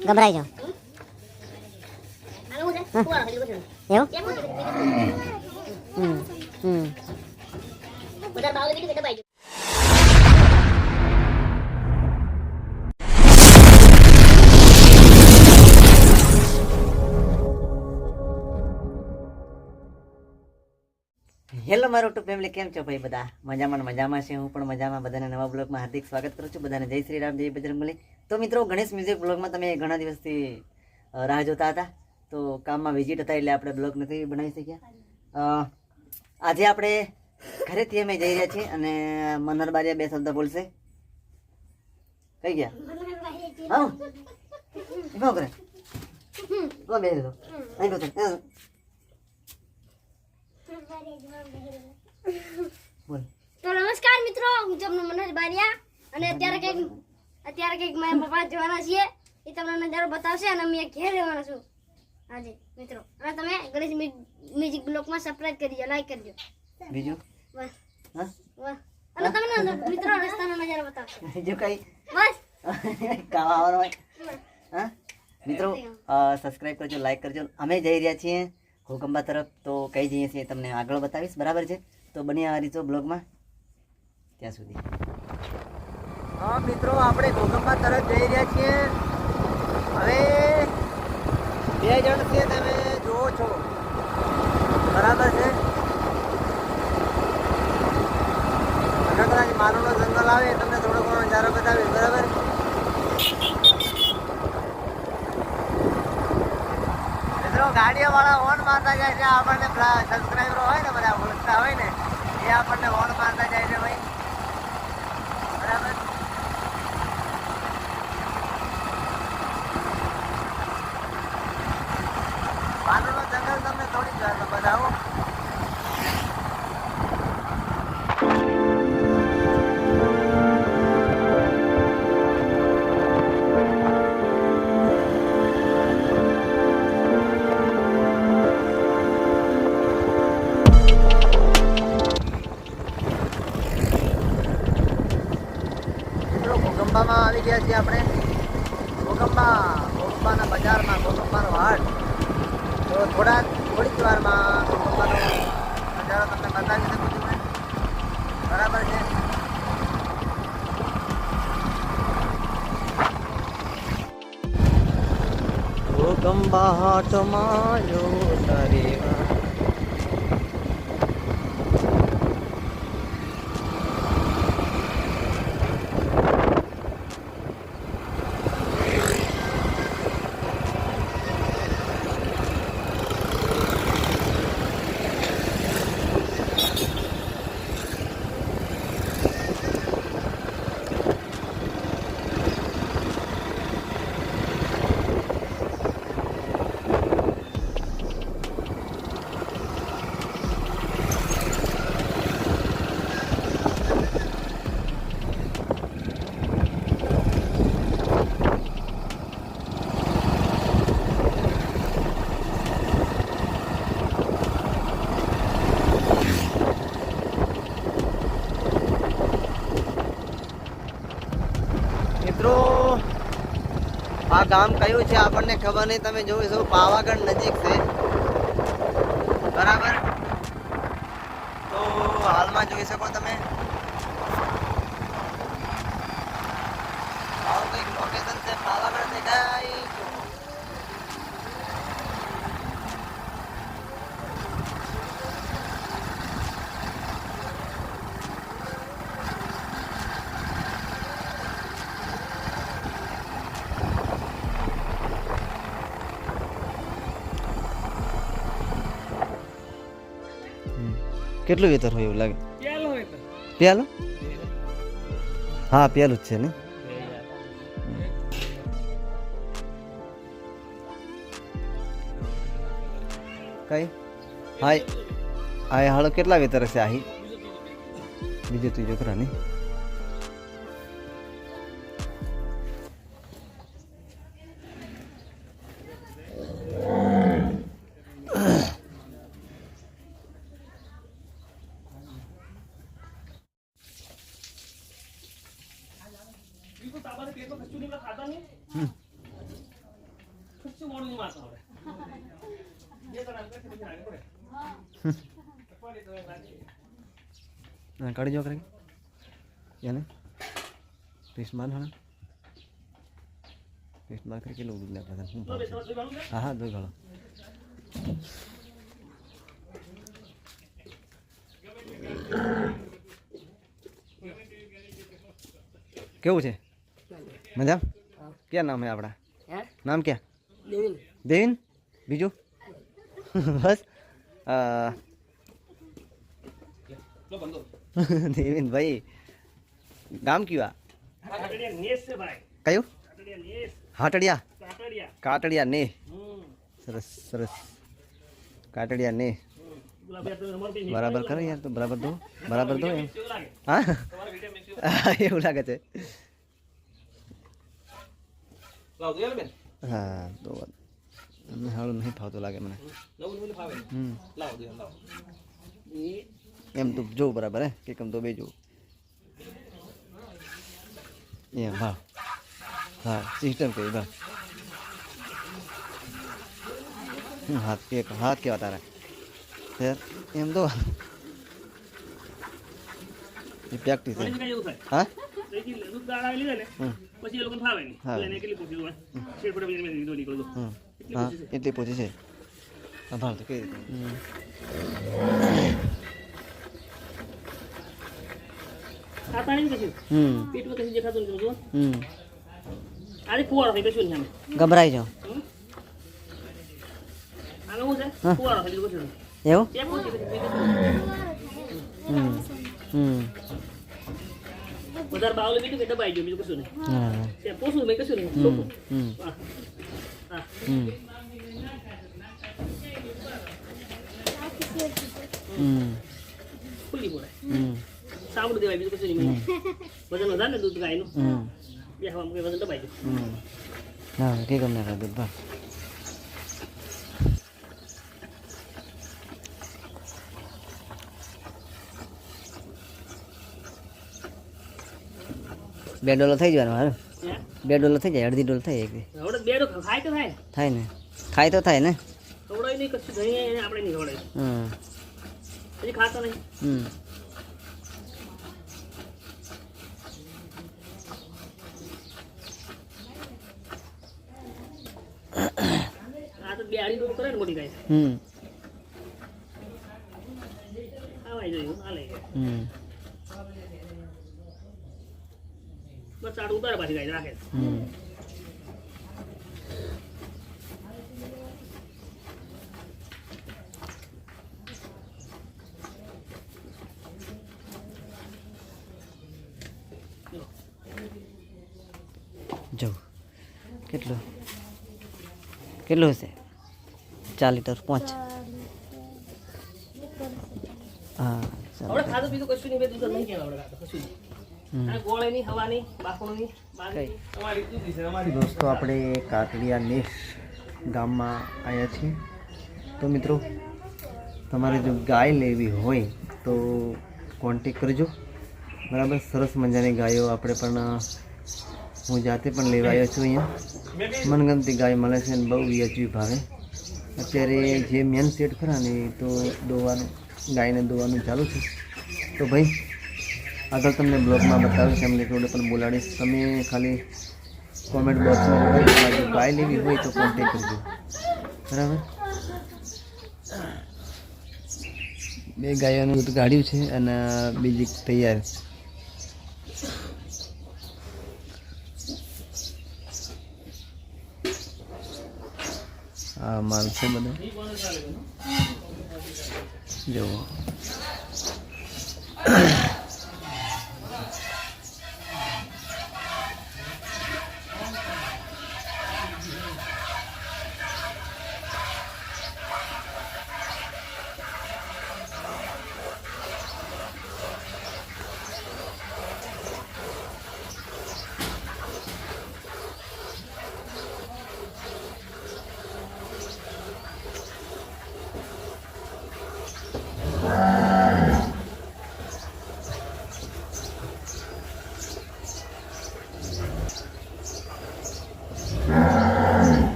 ગભરાઈ જાઓ આને શું છે? ફુવારો થઈ ગયો છે. એવું કેમ શું છે? બીજું શું? હમ હમ વધારે બાવળી બીજું કે દબાઈ હેલો મારું ટુ ફેમિલી કેમ છો ભાઈ બધા? મજામાં મજામાં છે. હું પણ મજામાં. બધાને નવા બ્લોગમાં હાર્દિક સ્વાગત કરું છું. બધાને જય શ્રી રામ જય બજરંગબલી તો મિત્રો ગણેશ મ્યુઝિક બ્લોગમાં તમે ઘણા દિવસથી રાહ જોતા હતા. તો કામમાં વિઝિટ હતા એટલે આપણે બ્લોગ નથી બનાવી શક્યા. આજે આપણે ઘરેથી અમે જઈ રહ્યા છીએ અને મનહર બારિયા બે શબ્દ બોલશે. કઈ ગયા? હા કરે? બે તો નમસ્કાર મિત્રો હું તમને મનોજ બારિયા અને અત્યારે કંઈક અત્યારે કંઈક મારા પપ્પા જવાના છીએ. એ તમને નજારો બતાવશે અને અમે ઘેર રહેવાના છું. આજે મિત્રો. અને તમે ગણેશ મ્યુઝિક બ્લોગમાં સબસ્ક્રાઇબ કરજો લાઈક કરજો બીજું? બસ હા? બસ અને તમને મિત્રો રસ્તાનો નજારો બતાવશે. બીજું કઈ? બસ. કાવા આવવાનું હોય. હા? મિત્રો સબસ્ક્રાઇબ કરજો લાઈક કરજો. અમે જઈ રહ્યા છીએ ઘોકંબા તરફ તો કઈ જઈએ છીએ, તમને આગળ બતાવીશ. બરાબર છે? તો બની આ રીતો બ્લોગમાં. ત્યાં સુધી. હા, મિત્રો, આપણે ઘોકંબા તરફ જઈ રહ્યા છીએ. હવે બે જણ છે, તમે જુઓ છો. બરાબર છે? અને કદાચ જંગલ આવે, તમને થોડો ઘણો નજારો બતાવીશ. બરાબર ગાડીઓ વાળા હોર્ન મારતા જાય છે. આપણને સબસ્ક્રાઈબરો હોય ને બધા ઓળખતા હોય ને, એ આપણને હોર્ન મારતા જાય છીએ આપણે. ભૂકંપા ભૂકંપાના બજારમાં ભૂકંપાનો હાટ. તો થોડા, થોડીક વારમાં ભૂકંપાનો બજારો તમને બતાવી શકું છું મેં. બરાબર છે? ભૂકંપા હાટમાં જો તારી મિત્રો આ ગામ કયું છે આપણને ખબર નહીં. તમે જોઈ શકો પાવાગઢ નજીક છે. બરાબર? તો હાલમાં જોઈ શકો તમે. આવું કંઈક લોકેશન છે, પાવાગઢ દેખાય. કેટલું વેતર હોય એવું લાગે? પેલું હા પેલું જ છે ને. કઈ? હાય. હાય હાલો કેટલા વેતર હશે આહી? બીજું ત્રીજો ખરા નહીં? ટેસ્ટ માર કરી કેટલું દૂધ લે આપણે શું ભાવ હા હા દોઈ ગળો કેવું છે? મજા ક્યાં નામ હે આપણા? નામ ક્યાં? દેવિન. બીજું? બસ. દેવિન ભાઈ ગામ કયું આ? કયું? હાટડિયા. કાટડિયા ને સરસ સરસ. કાટડિયા ને બરાબર કરો યાર તો બરાબર દો બરાબર દો એમ. હા? એવું લાગે છે. હા તો મને નહીં ફાવતું લાગે મને. હમ. એમ તો જોઉં બરાબર હે? કે કેમ તો બે જોઉં એમ હા. હા સિસ્ટમ કઈ બા હમ, હાથ કે હાથ કેવા તારા? ફેર એમ તો. એ પ્રેક્ટિસ છે હા? હમ. પછી એ લોકોને ફાવે નહીં. હા. એટલે એને કેટલી પૂછી હોય? શેર પડે પછી મેં કીધું નીકળો હમ. હા એટલી પૂછી છે. હા ભાવ તો કઈ રીતે? હમ. ખાતા નહીં કશું હમ પેટમાં કશું દેખાતું નથી જો હમ આજે ફુવારો થઈ કશું નહીં આમે ગભરાઈ જાઓ હમ? આમે શું છે હા. ફુવારો થઈ કશું નહીં એવું ત્યાં પહોંચી પછી કશું નહીં. હમ હમ વધારે બાવલું બીજું કે દબાઈ ગયું બીજું કશું નહીં હા ત્યાં પોસું મેં કશું નહીં હમ ચોખ્ખું. હમ હા. હા હમ હમ ખુલ્લી પડે હમ સાંભળું દેવાય બીજું કશું નહીં મને વજન વધારે ને દૂધ ગાયનું હમ બે હવામાં કંઈ વજન દબાઈ ગયું હમ હા કે ગમે ના દૂધ બા બે ડોલર થઈ જવાનું હારું હે? બે ડોલર થઈ જાય અડધી ડોલર થઈ જાય એક દી. હવે બે ડો ખાય તો થાય થાય ને ખાય તો થાય ને ખવડાય નહીં કશું દહીં એને આપણે નહીં ખવડાય હમ હજી ખાતા નહીં હમ બે ડોલ કરે ને મોટી ગાય હમ. આવાય જોયું આ લઈ હમ. બસ આડ ઉતારે પાછી ગાય રાખે. હમ. જો કેટલું? કેટલું હશે? ચાર લીટર પાંચ. હા આપણે ખાધું પીધું કશું નહીં બે દૂધ નહીં કહેવાય આપણે કશું નહીં. હમ. આ ગોળે નહીં હવા નહીં બાફણું નહીં બાંધી કઈ? અમારી દૂધ છે. અમારી દોસ્તો આપણે કાકડિયા નેસ ગામમાં આવ્યા છીએ. તો મિત્રો તમારે જો ગાય લેવી હોય તો કોન્ટેક કરજો. બરાબર સરસ મજાની ગાયો આપણે પણ હું જાતે પણ લેવા આવ્યો છું અહીંયા. મનગમતી ગાય મળે છે અને બહુ વ્યાજબી ભાવે. અત્યારે જે મેન સેટ ખરા ને તો દોવાનું, ગાયને દોવાનું ચાલુ છે. તો ભાઈ, આગળ તમને બ્લોગમાં બતાવીશ, એમને જોડે પણ બોલાડીશ. તમે ખાલી કોમેન્ટ બોક્સમાં ગાય લેવી હોય તો કોન્ટેક કરજો. બરાબર? બે ગાયોનું કાઢ્યું છે અને બીજી તૈયાર. આ માલ છે બધો. જુઓ.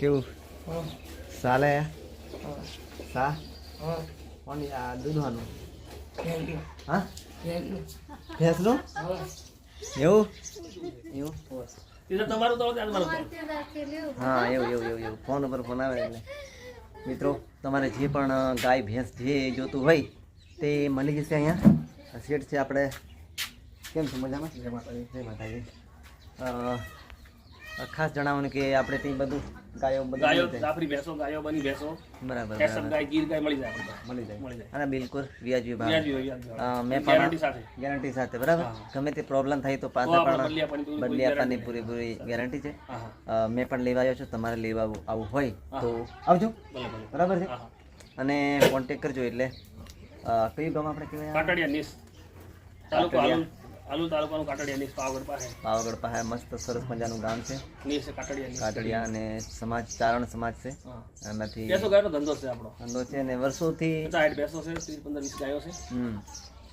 કેવું? સાલે સા? કોણ આ દૂધવાનું. હા? ભેંસનું. એવું? એવું? તમારું તો. હા એવું એવું એવું એવું. ફોન ઉપર ફોન આવે એટલે. મિત્રો તમારે જે પણ ગાય ભેંસ જે જોતું હોય તે મળી જશે અહીંયા. શેઠ છે આપણે. કેમ છે મજામાં? જય માતાજી જય માતાજી. ખાસ જણાવવાનું કે આપણે ત્યાં બધું ગાયો બધું ગાયો જાય. ભેંસો ગાયો બની ભેંસો. બરાબર ગાય ગીર ગાય મળી જાય મળી જાય. મળી જાય. અને બિલકુલ વ્યાજબી ભાવ. મેં ગેરંટી સાથે. ગેરંટી સાથે બરાબર? ગમે તે પ્રોબ્લેમ થાય તો પાસે પણ બદલી આપવાની પૂરી- પૂરી પૂરેપૂરી ગેરંટી છે. મેં પણ લેવા આવ્યો છું. તમારે લેવા આવું હોય તો આવજો. બરાબર છે? અને કોન્ટેક કરજો એટલે. કયું ગામ આપણે કહેવાય? કાટડિયા નિસ. તાલુકો. આલુ આલુ તાલુકાનું કાટડિયા નીસ પાવાગઢ પાસે. પાવાગઢ પાસે મસ્ત સરસ મજાનું ગામ છે. કાટડિયા અને સમાજ ચારણ સમાજ છે. એમાંથી ગાયનો ધંધો છે આપણો. ધંધો છે અને વર્ષોથી પચાસ સાઠ છે ત્રીસ પંદર વીસ ગાયો છે. હમ.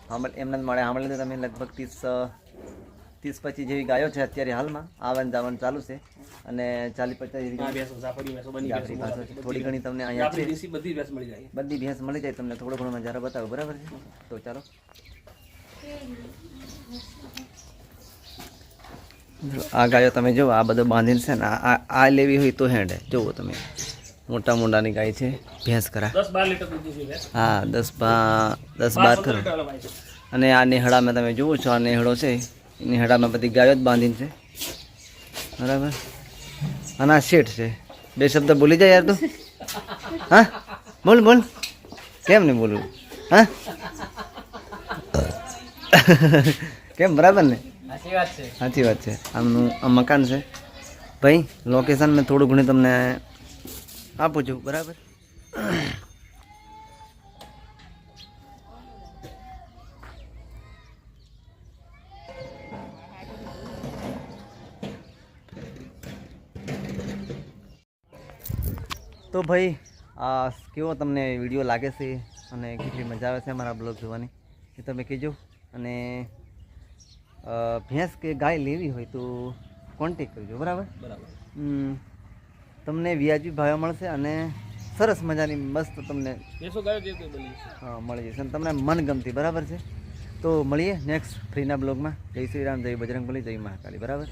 હમણાં એમને મળે. હમણાં તમે લગભગ ત્રીસ ત્રીસ પચીસ જેવી ગાયો છે અત્યારે હાલમાં. આવન જાવન ચાલુ છે. અને ચાલીસ પચાસ થોડી ઘણી તમને અહીંયા બધી ભેંસ મળી જાય. બધી ભેંસ મળી જાય તમને થોડો ઘણો નજારો બતાવો. બરાબર છે? તો ચાલો જો આ ગાયો તમે જુઓ આ બધું બાંધીને છે ને આ- આ લેવી હોય તો હેડે. જુઓ તમે. મોટા મોટાની ગાય છે. ભેંસ કરા. બાર હા દસ બા દસ બાર બાર છે. અને આ નેહડામાં તમે જુઓ છો આ નેહડો છે. નેહડામાં બધી ગાયો જ બાંધીને છે. બરાબર? અને આ શેઠ છે. બે શબ્દ બોલી જાય યાર તું. હા? બોલ બોલ. કેમ નહીં બોલવું? હા? કેમ બરાબર ને? સાચી વાત છે. આમનું આ મકાન છે. ભાઈ લોકેશન મેં થોડું ઘણું તમને આપું છું, બરાબર? તો ભાઈ, આ કેવો તમને વીડિયો લાગે છે અને કેટલી મજા આવે છે અમારા બ્લોગ જોવાની, એ તમે કહેજો. અને ભેંસ કે ગાય લેવી હોય તો કોન્ટેક કરજો બરાબર? બરાબર. તમને વ્યાજબી ભાવે મળશે અને સરસ મજાની મસ્ત તમને અ, મળી જશે અને તમને મનગમતી બરાબર છે? તો મળીએ નેક્સ્ટ ફ્રીના બ્લોગમાં. જય શ્રી રામ જય બજરંગબલી જય મહાકાલી બરાબર?